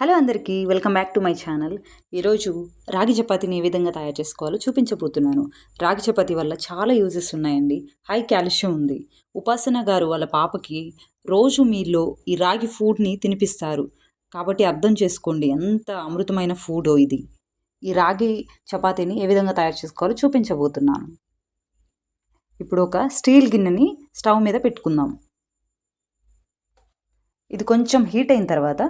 Hello అందరికీ welcome back to my channel. ఈరోజు రాగి చపాతీని ఏ విధంగా తయారు చేసుకోవాలో చూపించబోతున్నాను. రాగి చపాతీ వల్ల చాలా యూజెస్ ఉన్నాయండి. హై కాల్షియం ఉంది. ఉపాసన గారు వాళ్ళ పాపకి రోజు మీలో ఈ రాగి ఫుడ్ని తినిపిస్తారు. కాబట్టి అర్థం చేసుకోండి ఎంత అమృతమైన ఫుడో ఇది. ఈ రాగి చపాతీని ఏ విధంగా తయారు చేసుకోవాలో చూపించబోతున్నాను. ఇప్పుడు ఒక స్టీల్ గిన్నెని స్టవ్ మీద పెట్టుకుందాం. ఇది కొంచెం హీట్ అయిన తర్వాత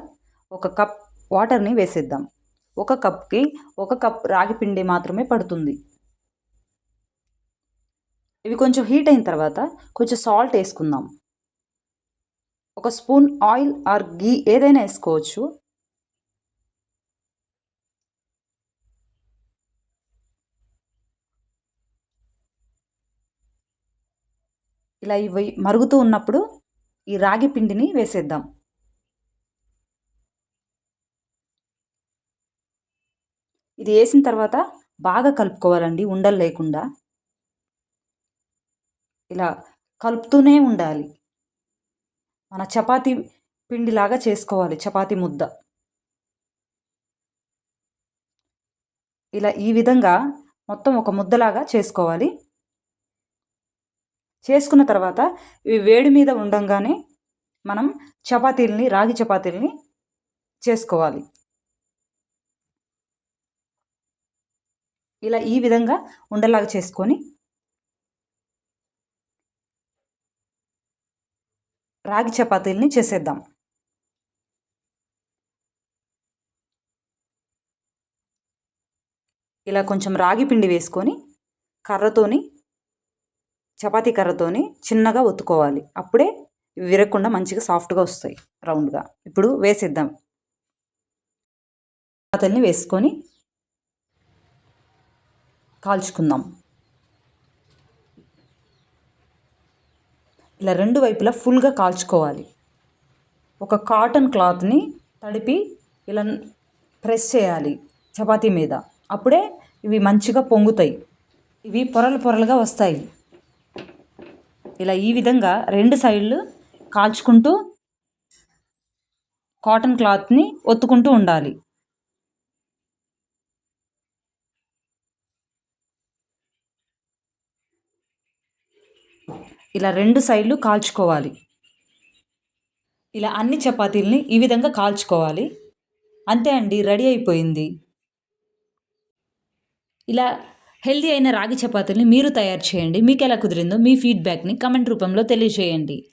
ఒక కప్ వాటర్ని వేసేద్దాం. ఒక కప్కి ఒక కప్ రాగి పిండి మాత్రమే పడుతుంది. ఇవి కొంచెం హీట్ అయిన తర్వాత కొంచెం సాల్ట్ వేసుకుందాం. ఒక స్పూన్ ఆయిల్ ఆర్ గీ ఏదైనా వేసుకోవచ్చు. ఇలా ఇవి మరుగుతూ ఉన్నప్పుడు ఈ రాగి పిండిని వేసేద్దాం. ఇది వేసిన తర్వాత బాగా కలుపుకోవాలండి ఉండలు లేకుండా. ఇలా కలుపుతూనే ఉండాలి. మన చపాతీ పిండిలాగా చేసుకోవాలి చపాతీ ముద్ద. ఇలా ఈ విధంగా మొత్తం ఒక ముద్దలాగా చేసుకోవాలి. చేసుకున్న తర్వాత ఇవి వేడి మీద ఉండంగానే మనం చపాతీలని రాగి చపాతీలని చేసుకోవాలి. ఇలా ఈ విధంగా ఉండలాగా చేసుకొని రాగి చపాతీలని చేసేద్దాం. ఇలా కొంచెం రాగి పిండి వేసుకొని కర్రతోని చపాతీ కర్రతోని చిన్నగా ఒత్తుకోవాలి. అప్పుడే విరగకుండా మంచిగా సాఫ్ట్గా వస్తాయి రౌండ్గా. ఇప్పుడు వేసేద్దాం. చపాతీలని వేసుకొని కాల్చుకుందాం. ఇలా రెండు వైపులా ఫుల్గా కాల్చుకోవాలి. ఒక కాటన్ క్లాత్ని తడిపి ఇలా ప్రెస్ చేయాలి చపాతీ మీద. అప్పుడే ఇవి మంచిగా పొంగుతాయి. ఇవి పొరలు పొరలుగా వస్తాయి. ఇలా ఈ విధంగా రెండు సైడ్లు కాల్చుకుంటూ కాటన్ క్లాత్ని ఒత్తుకుంటూ ఉండాలి. ఇలా రెండు సైడ్లు కాల్చుకోవాలి. ఇలా అన్ని చపాతీలని ఈ విధంగా కాల్చుకోవాలి. అంతే అండి రెడీ అయిపోయింది. ఇలా హెల్దీ అయిన రాగి చపాతీని మీరు తయారు చేయండి. మీకు ఎలా కుదిరిందో మీ ఫీడ్బ్యాక్ని కమెంట్ రూపంలో తెలియజేయండి.